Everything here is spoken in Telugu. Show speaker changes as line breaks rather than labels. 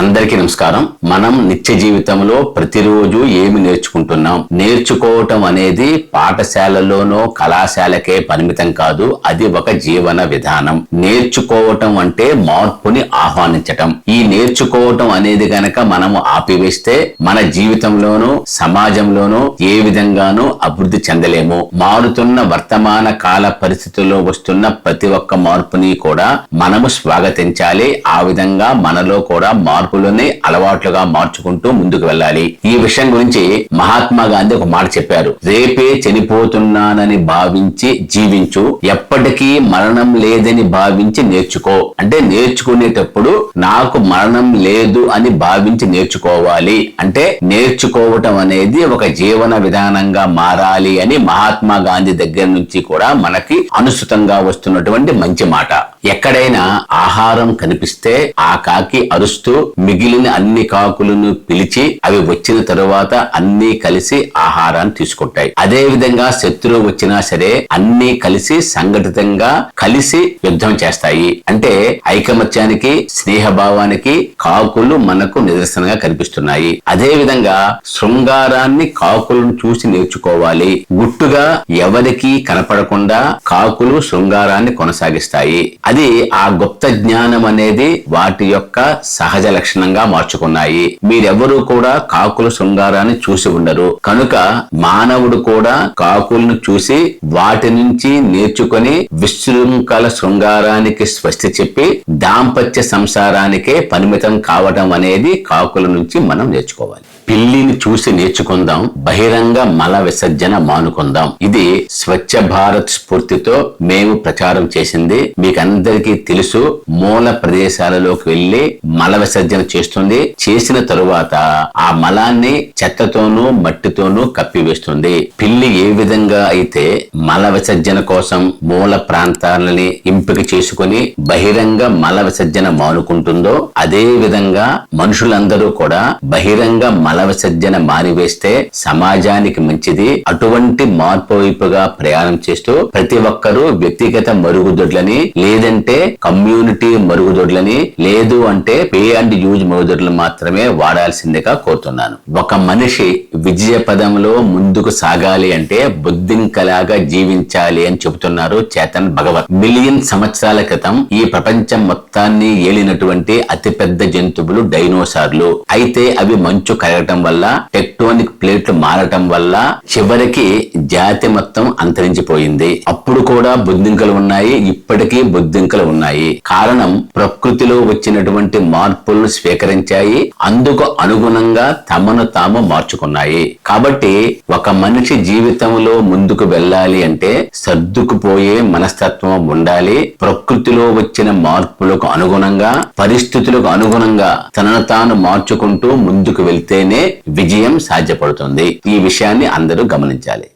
అందరికీ నమస్కారం. మనం నిత్య జీవితంలో ప్రతిరోజు ఏమి నేర్చుకుంటున్నాం? నేర్చుకోవటం అనేది పాఠశాలలోనో కళాశాలకే పరిమితం కాదు. అది ఒక జీవన విధానం. నేర్చుకోవటం అంటే మార్పుని ఆహ్వానించటం. ఈ నేర్చుకోవటం అనేది గనక మనము ఆపివేస్తే మన జీవితంలోనూ సమాజంలోనూ ఏ విధంగానూ అభివృద్ధి చెందలేము. మారుతున్న వర్తమాన కాల పరిస్థితుల్లో వస్తున్న ప్రతి ఒక్క మార్పుని కూడా మనము స్వాగతించాలి. ఆ విధంగా మనలో కూడా మార్పు మార్పులని అలవాట్లుగా మార్చుకుంటూ ముందుకు వెళ్ళాలి. ఈ విషయం గురించి మహాత్మా గాంధీ ఒక మాట చెప్పారు. రేపే చనిపోతున్నానని భావించి జీవించు. ఎప్పటికీ మరణం లేదని భావించి నేర్చుకో. అంటే నేర్చుకునేటప్పుడు నాకు మరణం లేదు అని భావించి నేర్చుకోవాలి. అంటే నేర్చుకోవటం అనేది ఒక జీవన విధానంగా మారాలి అని మహాత్మా గాంధీ దగ్గర నుంచి కూడా మనకి అనుసృతంగా వస్తున్నటువంటి మంచి మాట. ఎక్కడైనా ఆహారం కనిపిస్తే ఆ కాకి అరుస్తూ మిగిలిన అన్ని కాకులను పిలిచి అవి వచ్చిన తరువాత అన్ని కలిసి ఆహారాన్ని తీసుకుంటాయి. అదే విధంగా శత్రువు వచ్చినా సరే అన్ని కలిసి సంఘటితంగా కలిసి యుద్ధం చేస్తాయి. అంటే ఐకమత్యానికి స్నేహభావానికి కాకులు మనకు నిదర్శనంగా కనిపిస్తున్నాయి. అదే విధంగా శృంగారాన్ని కాకులను చూసి నేర్చుకోవాలి. గుట్టుగా ఎవరికి కనపడకుండా కాకులు శృంగారాన్ని కొనసాగిస్తాయి. అది ఆ గుప్త జ్ఞానం అనేది వాటి యొక్క సహజ లక్షణంగా మార్చుకున్నాయి. మీరెవరూ కూడా కాకుల శృంగారాన్ని చూసి ఉండరు. కనుక మానవుడు కూడా కాకులను చూసి వాటి నుంచి నేర్చుకొని విశృంఖల శృంగారానికి స్వస్తి చెప్పి దాంపత్య సంసారానికే పరిమితం కావటం అనేది కాకుల నుంచి మనం నేర్చుకోవాలి. పిల్లిని చూసి నేర్చుకుందాం బహిరంగ మల విసర్జన మానుకుందాం. ఇది స్వచ్ఛ భారత్ స్ఫూర్తితో మేము ప్రచారం చేసింది. మీకందరికీ తెలుసు మూల ప్రదేశాలలోకి వెళ్ళి మల విసర్జన చేస్తుంది. చేసిన తరువాత ఆ మలాన్ని చెత్తతోనూ మట్టితోనూ కప్పివేస్తుంది. పిల్లి ఏ విధంగా అయితే మల విసర్జన కోసం మూల ప్రాంతాలని ఎంపిక చేసుకుని బహిరంగ మల విసర్జన మానుకుంటుందో అదే విధంగా మనుషులందరూ కూడా బహిరంగ మల విసర్జన మానివేస్తే సమాజానికి మంచిది. అటువంటి మార్పు వైపుగా ప్రయాణం చేస్తూ ప్రతి ఒక్కరూ వ్యక్తిగత మరుగుదొడ్లని లేదంటే కమ్యూనిటీ మరుగుదొడ్లని లేదు అంటే పే అండ్ యూజ్ మరుగుదొడ్లు మాత్రమే వాడాల్సిందిగా కోరుతున్నాను. ఒక మనిషి విజయ పదంలో ముందుకు సాగాలి అంటే బుద్ధింకలాగా జీవించాలి అని చెబుతున్నారు చేతన్ భగవత్. మిలియన్ సంవత్సరాల క్రితం ఈ ప్రపంచం మొత్తాన్ని ఏలినటువంటి అతిపెద్ద జంతువులు డైనోసార్లు. అయితే అవి మంచు కరగటం వల్ల టెక్టోనిక్ ప్లేట్లు మారటం వల్ల చివరికి జాతి మొత్తం అంతరించిపోయింది. అప్పుడు కూడా బుద్ధింకలు ఉన్నాయి ఇప్పటికీ బుద్ధింకలు ఉన్నాయి. కారణం ప్రకృతిలో వచ్చినటువంటి మార్పులను స్వీకరించాయి అందుకు అనుగుణంగా తమను తాము మార్చుకున్నాయి. కాబట్టి ఒక మనిషి జీవితంలో ముందుకు వెళ్ళాలి అంటే సర్దుకుపోయే మనస్తత్వం ఉండాలి. ప్రకృతిలో వచ్చిన మార్పులకు అనుగుణంగా పరిస్థితులకు అనుగుణంగా తనను తాను మార్చుకుంటూ ముందుకు వెళ్తేనే విజయం సాధ్యపడుతుంది. ఈ విషయాన్ని అందరూ గమనించాలి.